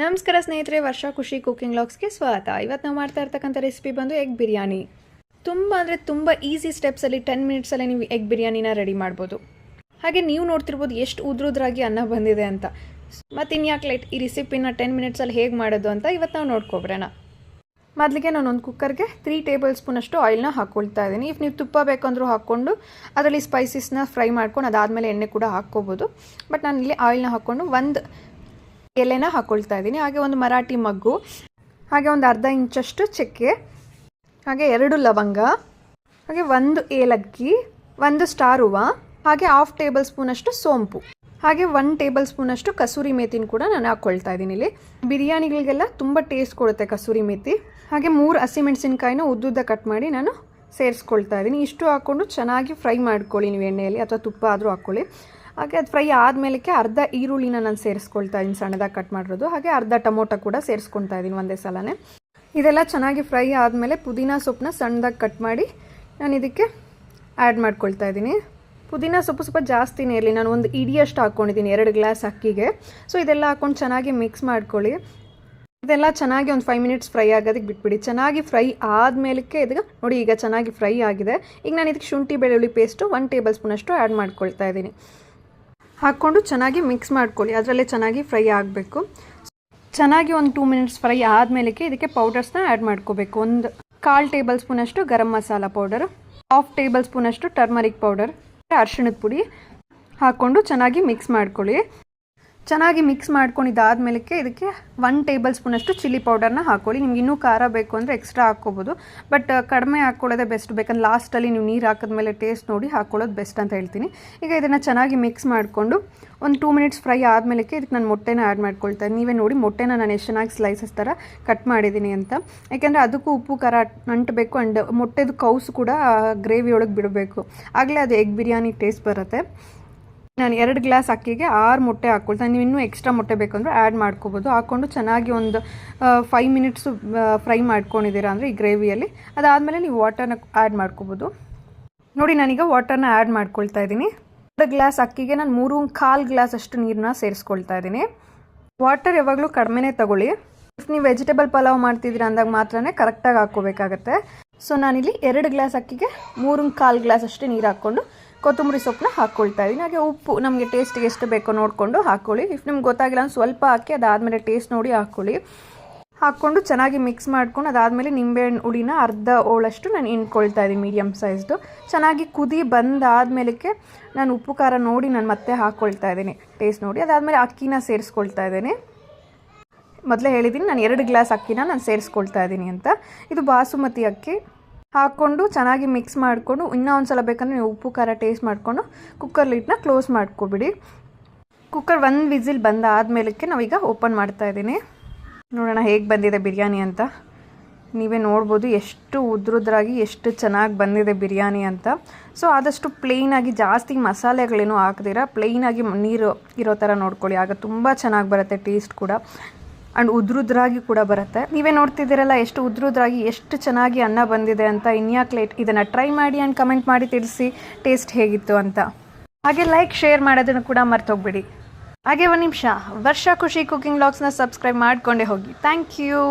ನಮಸ್ಕಾರ ಸ್ನೇಹಿತರೆ, ವರ್ಷ ಖುಷಿ ಕುಕಿಂಗ್ ಲಾಗ್ಸ್ಗೆ ಸ್ವಾಗತ. ಇವತ್ತು ನಾವು ಮಾಡ್ತಾ ಇರ್ತಕ್ಕಂಥ ರೆಸಿಪಿ ಬಂದು ಎಗ್ ಬಿರಿಯಾನಿ. ತುಂಬ ಅಂದರೆ ತುಂಬ ಈಸಿ ಸ್ಟೆಪ್ಸಲ್ಲಿ ಟೆನ್ ಮಿನಿಟ್ಸಲ್ಲಿ ನೀವು ಎಗ್ ಬಿರಿಯಾನಿನ ರೆಡಿ ಮಾಡ್ಬೋದು. ಹಾಗೆ ನೀವು ನೋಡ್ತಿರ್ಬೋದು ಎಷ್ಟು ಉದ್ರುದ್ರಾಗಿ ಅನ್ನ ಬಂದಿದೆ ಅಂತ. ಮತ್ತು ಇನ್ಯಾಕೆ ಲೈಟ್ ಈ ರೆಸಿಪಿನ ಟೆನ್ ಮಿನಿಟ್ಸಲ್ಲಿ ಹೇಗೆ ಮಾಡೋದು ಅಂತ ಇವತ್ತು ನಾವು ನೋಡ್ಕೊಬ್ರೋಣ. ಮೊದಲಿಗೆ ನಾನು ಒಂದು ಕುಕ್ಕರ್ಗೆ ತ್ರೀ ಟೇಬಲ್ ಸ್ಪೂನಷ್ಟು ಆಯಿಲ್ನ ಹಾಕ್ಕೊಳ್ತಾ ಇದ್ದೀನಿ. ಇಫ್ ನೀವು ತುಪ್ಪ ಬೇಕಂದ್ರೂ ಹಾಕ್ಕೊಂಡು ಅದರಲ್ಲಿ ಸ್ಪೈಸಸ್ನ ಫ್ರೈ ಮಾಡ್ಕೊಂಡು ಅದಾದಮೇಲೆ ಎಣ್ಣೆ ಕೂಡ ಹಾಕ್ಕೋಬೋದು. ಬಟ್ ನಾನು ಇಲ್ಲಿ ಆಯಿಲ್ನ ಹಾಕ್ಕೊಂಡು ಒಂದು ಎಲೆನ ಹಾಕ್ಕೊಳ್ತಾ ಇದ್ದೀನಿ. ಹಾಗೆ ಒಂದು ಮರಾಠಿ ಮಗ್ಗು, ಹಾಗೆ ಒಂದು ಅರ್ಧ ಇಂಚಷ್ಟು ಚಕ್ಕೆ, ಹಾಗೆ ಎರಡು ಲವಂಗ, ಹಾಗೆ ಒಂದು ಏಲಕ್ಕಿ, ಒಂದು ಸ್ಟಾರ್ ಹೂವು, ಹಾಗೆ ಹಾಫ್ ಟೇಬಲ್ ಸ್ಪೂನಷ್ಟು ಸೋಂಪು, ಹಾಗೆ ಒನ್ ಟೇಬಲ್ ಸ್ಪೂನಷ್ಟು ಕಸೂರಿ ಮೇತಿನ ಕೂಡ ನಾನು ಹಾಕ್ಕೊಳ್ತಾ ಇದ್ದೀನಿ ಇಲ್ಲಿ. ಬಿರಿಯಾನಿಗಳಿಗೆಲ್ಲ ತುಂಬ ಟೇಸ್ಟ್ ಕೊಡುತ್ತೆ ಕಸೂರಿ ಮೇತಿ. ಹಾಗೆ ಮೂರು ಹಸಿಮೆಣಸಿನ್ಕಾಯಿನ ಉದ್ದುದ್ದ ಕಟ್ ಮಾಡಿ ನಾನು ಸೇರಿಸ್ಕೊಳ್ತಾ ಇದ್ದೀನಿ. ಇಷ್ಟು ಹಾಕ್ಕೊಂಡು ಚೆನ್ನಾಗಿ ಫ್ರೈ ಮಾಡ್ಕೊಳ್ಳಿ ನೀವು ಎಣ್ಣೆಯಲ್ಲಿ, ಅಥವಾ ತುಪ್ಪ ಆದರೂ ಹಾಕ್ಕೊಳ್ಳಿ. ಹಾಗೆ ಅದು ಫ್ರೈ ಆದಮೇಲಕ್ಕೆ ಅರ್ಧ ಈರುಳ್ಳಿನ ನಾನು ಸೇರಿಸ್ಕೊಳ್ತಾ ಇದ್ದೀನಿ ಸಣ್ಣದಾಗಿ ಕಟ್ ಮಾಡಿರೋದು. ಹಾಗೆ ಅರ್ಧ ಟೊಮೊಟೊ ಕೂಡ ಸೇರಿಸ್ಕೊಳ್ತಾ ಇದ್ದೀನಿ ಒಂದೇ ಸಲನೇ. ಇದೆಲ್ಲ ಚೆನ್ನಾಗಿ ಫ್ರೈ ಆದಮೇಲೆ ಪುದೀನ ಸೊಪ್ಪನ್ನ ಸಣ್ಣದಾಗಿ ಕಟ್ ಮಾಡಿ ನಾನು ಇದಕ್ಕೆ ಆ್ಯಡ್ ಮಾಡ್ಕೊಳ್ತಾ ಇದ್ದೀನಿ. ಪುದೀನ ಸೊಪ್ಪು ಸ್ವಲ್ಪ ಜಾಸ್ತಿನೇ ಇರಲಿ, ನಾನು ಒಂದು ಇಡಿಯಷ್ಟು ಹಾಕ್ಕೊಂಡಿದ್ದೀನಿ ಎರಡು ಗ್ಲಾಸ್ ಅಕ್ಕಿಗೆ. ಸೊ ಇದೆಲ್ಲ ಹಾಕ್ಕೊಂಡು ಚೆನ್ನಾಗಿ ಮಿಕ್ಸ್ ಮಾಡ್ಕೊಳ್ಳಿ. ಇದೆಲ್ಲ ಚೆನ್ನಾಗಿ ಒಂದು ಫೈವ್ ಮಿನಿಟ್ಸ್ ಫ್ರೈ ಆಗೋದಕ್ಕೆ ಬಿಟ್ಬಿಡಿ. ಚೆನ್ನಾಗಿ ಫ್ರೈ ಆದಮೇಲಕ್ಕೆ ಇದಕ್ಕೆ ನೋಡಿ, ಈಗ ಚೆನ್ನಾಗಿ ಫ್ರೈ ಆಗಿದೆ. ಈಗ ನಾನು ಇದಕ್ಕೆ ಶುಂಠಿ, ಬೆಳ್ಳುಳ್ಳಿ ಪೇಸ್ಟು ಒನ್ ಟೇಬಲ್ ಸ್ಪೂನಷ್ಟು ಆ್ಯಡ್ ಮಾಡ್ಕೊಳ್ತಾ ಇದ್ದೀನಿ. ಹಾಕ್ಕೊಂಡು ಚೆನ್ನಾಗಿ ಮಿಕ್ಸ್ ಮಾಡ್ಕೊಳ್ಳಿ. ಅದರಲ್ಲೇ ಚೆನ್ನಾಗಿ ಫ್ರೈ ಆಗಬೇಕು. ಚೆನ್ನಾಗಿ ಒಂದು ಟೂ ಮಿನಿಟ್ಸ್ ಫ್ರೈ ಆದಮೇಲೆ ಇದಕ್ಕೆ ಪೌಡರ್ಸ್ನ ಆ್ಯಡ್ ಮಾಡ್ಕೋಬೇಕು. ಒಂದು ಕಾಲು ಟೇಬಲ್ ಸ್ಪೂನಷ್ಟು garam masala powder half table ಸ್ಪೂನಷ್ಟು ಟರ್ಮರಿಕ್ ಪೌಡರ್ ಅರಿಶಿಣದ ಪುಡಿ ಹಾಕ್ಕೊಂಡು ಚೆನ್ನಾಗಿ ಮಿಕ್ಸ್ ಮಾಡ್ಕೊಳ್ಳಿ. ಚೆನ್ನಾಗಿ ಮಿಕ್ಸ್ ಮಾಡ್ಕೊಂಡಿದ್ದಾದ್ಮೇಲಕ್ಕೆ ಇದಕ್ಕೆ ಒನ್ ಟೇಬಲ್ ಸ್ಪೂನಷ್ಟು ಚಿಲ್ಲಿ ಪೌಡರ್ನ ಹಾಕ್ಕೊಳ್ಳಿ ನಿಮ್ಗೆ ಇನ್ನೂ ಖಾರ ಬೇಕು ಅಂದರೆ ಎಕ್ಸ್ಟ್ರಾ ಹಾಕ್ಕೋಬೋದು. ಬಟ್ ಕಡಿಮೆ ಹಾಕ್ಕೊಳ್ಳೋದೇ ಬೆಸ್ಟ್ ಬೇಕಂದ್ರೆ ಲಾಸ್ಟಲ್ಲಿ ನೀವು ನೀರು ಹಾಕಿದ್ಮೇಲೆ ಟೇಸ್ಟ್ ನೋಡಿ ಹಾಕ್ಕೊಳ್ಳೋದು ಬೆಸ್ಟ್ ಅಂತ ಹೇಳ್ತೀನಿ. ಈಗ ಇದನ್ನು ಚೆನ್ನಾಗಿ ಮಿಕ್ಸ್ ಮಾಡಿಕೊಂಡು ಒಂದು ಟೂ ಮಿನಿಟ್ಸ್ ಫ್ರೈ ಆದಮೇಲೆ ಇದಕ್ಕೆ ನಾನು ಮೊಟ್ಟೆನ ಆ್ಯಡ್ ಮಾಡ್ಕೊಳ್ತಾ ಇದ್ದೀನಿ ನೀವೇ ನೋಡಿ ಮೊಟ್ಟೆನ ನಾನು ಎಷ್ಟು ಚೆನ್ನಾಗಿ ಸ್ಲೈಸಸ್ ಥರ ಕಟ್ ಮಾಡಿದ್ದೀನಿ ಅಂತ. ಯಾಕೆಂದರೆ ಅದಕ್ಕೂ ಉಪ್ಪು, ಖಾರ ಅಂಟಬೇಕು ಆ್ಯಂಡ್ ಮೊಟ್ಟೆದು ಕೌಸು ಕೂಡ ಗ್ರೇವಿ ಒಳಗೆ ಬಿಡಬೇಕು. ಆಗಲೇ ಅದು ಎಗ್ ಬಿರಿಯಾನಿ ಟೇಸ್ಟ್ ಬರುತ್ತೆ. ನಾನು ಎರಡು ಗ್ಲಾಸ್ ಅಕ್ಕಿಗೆ ಆರು ಮೊಟ್ಟೆ ಹಾಕ್ಕೊಳ್ತೀನಿ. ನೀವು ಇನ್ನೂ ಎಕ್ಸ್ಟ್ರಾ ಮೊಟ್ಟೆ ಬೇಕಂದ್ರೆ ಆ್ಯಡ್ ಮಾಡ್ಕೋಬೋದು. ಹಾಕ್ಕೊಂಡು ಚೆನ್ನಾಗಿ ಒಂದು ಫೈವ್ ಮಿನಿಟ್ಸು ಫ್ರೈ ಮಾಡ್ಕೊಂಡಿದ್ದೀರಾ ಅಂದರೆ ಈ ಗ್ರೇವಿಯಲ್ಲಿ ಅದಾದಮೇಲೆ ನೀವು ವಾಟರ್ನ ಆ್ಯಡ್ ಮಾಡ್ಕೋಬೋದು. ನೋಡಿ, ನಾನೀಗ ವಾಟರ್ನ ಆ್ಯಡ್ ಮಾಡ್ಕೊಳ್ತಾ ಇದ್ದೀನಿ. ಎರಡು ಗ್ಲಾಸ್ ಅಕ್ಕಿಗೆ ನಾನು ಮೂರು ಕಾಲು ಗ್ಲಾಸ್ ಅಷ್ಟು ನೀರನ್ನ ಸೇರಿಸ್ಕೊಳ್ತಾ ಇದ್ದೀನಿ. ವಾಟರ್ ಯಾವಾಗಲೂ ಕಡಿಮೆನೇ ತಗೊಳ್ಳಿ. ನೀವು ವೆಜಿಟೇಬಲ್ ಪಲಾವ್ ಮಾಡ್ತಿದ್ದೀರಾ ಅಂದಾಗ ಮಾತ್ರನೇ ಕರೆಕ್ಟಾಗಿ ಹಾಕ್ಕೋಬೇಕಾಗತ್ತೆ. ಸೊ ನಾನಿಲ್ಲಿ ಎರಡು ಗ್ಲಾಸ್ ಅಕ್ಕಿಗೆ ಮೂರು ಕಾಲು ಗ್ಲಾಸ್ ಅಷ್ಟು ನೀರು ಹಾಕ್ಕೊಂಡು ಕೊತ್ತಂಬರಿ ಸೊಪ್ಪನ್ನ ಹಾಕ್ಕೊಳ್ತಾ ಇದ್ದೀನಿ. ಹಾಗೆ ಉಪ್ಪು ನಮಗೆ ಟೇಸ್ಟಿಗೆ ಎಷ್ಟು ಬೇಕೋ ನೋಡಿಕೊಂಡು ಹಾಕ್ಕೊಳ್ಳಿ ಇಫ್ ನಿಮ್ಗೆ ಗೊತ್ತಾಗಿಲ್ಲ ಅಂದ್ರೆ ಸ್ವಲ್ಪ ಹಾಕಿ, ಅದಾದಮೇಲೆ ಟೇಸ್ಟ್ ನೋಡಿ ಹಾಕ್ಕೊಳ್ಳಿ ಹಾಕ್ಕೊಂಡು ಚೆನ್ನಾಗಿ ಮಿಕ್ಸ್ ಮಾಡ್ಕೊಂಡು, ಅದಾದಮೇಲೆ ನಿಂಬೆಹಣ್ಣು ಹುಳಿನ ಅರ್ಧ ಓಳಷ್ಟು ನಾನು ಹಿಂಡ್ಕೊಳ್ತಾ ಇದ್ದೀನಿ ಮೀಡಿಯಮ್ ಸೈಜ್ದು ಚೆನ್ನಾಗಿ ಕುದಿ ಬಂದಾದಮೇಲಕ್ಕೆ ನಾನು ಉಪ್ಪು, ಖಾರ ನೋಡಿ ನಾನು ಮತ್ತೆ ಹಾಕ್ಕೊಳ್ತಾ ಇದ್ದೀನಿ. ಟೇಸ್ಟ್ ನೋಡಿ, ಅದಾದಮೇಲೆ ಅಕ್ಕಿನ ಸೇರಿಸ್ಕೊಳ್ತಾ ಇದ್ದೀನಿ. ಮೊದಲೇ ಹೇಳಿದ್ದೀನಿ, ನಾನು ಎರಡು ಗ್ಲಾಸ್ ಅಕ್ಕಿನ ನಾನು ಸೇರಿಸ್ಕೊಳ್ತಾ ಇದ್ದೀನಿ ಅಂತ. ಇದು ಬಾಸುಮತಿ ಅಕ್ಕಿ. ಹಾಕ್ಕೊಂಡು ಚೆನ್ನಾಗಿ ಮಿಕ್ಸ್ ಮಾಡಿಕೊಂಡು, ಇನ್ನೂ ಒಂದು ಸಲ ಬೇಕಂದರೆ ನೀವು ಉಪ್ಪು, ಖಾರ ಟೇಸ್ಟ್ ಮಾಡಿಕೊಂಡು ಕುಕ್ಕರ್ ಲಿಟ್ನ ಕ್ಲೋಸ್ ಮಾಡ್ಕೊಬಿಡಿ. ಕುಕ್ಕರ್ ಒಂದು ವಿಸಿಲ್ ಬಂದಾದಮೇಲಕ್ಕೆ ನಾವೀಗ ಓಪನ್ ಮಾಡ್ತಾ ಇದ್ದೀನಿ. ನೋಡೋಣ ಹೇಗೆ ಬಂದಿದೆ ಬಿರಿಯಾನಿ ಅಂತ. ನೀವೇ ನೋಡ್ಬೋದು ಎಷ್ಟು ಉದ್ರುದ್ರಾಗಿ, ಎಷ್ಟು ಚೆನ್ನಾಗಿ ಬಂದಿದೆ ಬಿರಿಯಾನಿ ಅಂತ. ಸೊ ಆದಷ್ಟು ಪ್ಲೇನಾಗಿ ಜಾಸ್ತಿ ಮಸಾಲೆಗಳೇನು ಹಾಕ್ದಿರ ಪ್ಲೇನಾಗಿ ನೀರು ಇರೋ ಥರ ನೋಡ್ಕೊಳ್ಳಿ. ಆಗ ತುಂಬ ಚೆನ್ನಾಗಿ ಬರುತ್ತೆ ಟೇಸ್ಟ್ ಕೂಡ. ಆ್ಯಂಡ್ ಉದ್ರುದ್ರಾಗಿ ಕೂಡ ಬರುತ್ತೆ. ನೀವೇ ನೋಡ್ತಿದ್ದೀರಲ್ಲ, ಎಷ್ಟು ಉದ್ರುದ್ರಾಗಿ, ಎಷ್ಟು ಚೆನ್ನಾಗಿ ಅನ್ನ ಬಂದಿದೆ ಅಂತ ಇನ್ಯಾಕ್ ಲೇಟ್ ಇದನ್ನು ಟ್ರೈ ಮಾಡಿ ಆ್ಯಂಡ್ ಕಮೆಂಟ್ ಮಾಡಿ ತಿಳಿಸಿ ಟೇಸ್ಟ್ ಹೇಗಿತ್ತು ಅಂತ. ಹಾಗೆ ಲೈಕ್ ಶೇರ್ ಮಾಡೋದನ್ನು ಕೂಡ ಮರ್ತೋಗ್ಬಿಡಿ. ಹಾಗೆ ಒಂದು ನಿಮಿಷ, ವರ್ಷ ಖುಷಿ ಕುಕಿಂಗ್ ಲಾಗ್ಸ್ನ ಸಬ್ಸ್ಕ್ರೈಬ್ ಮಾಡಿಕೊಂಡೇ ಹೋಗಿ. Thank you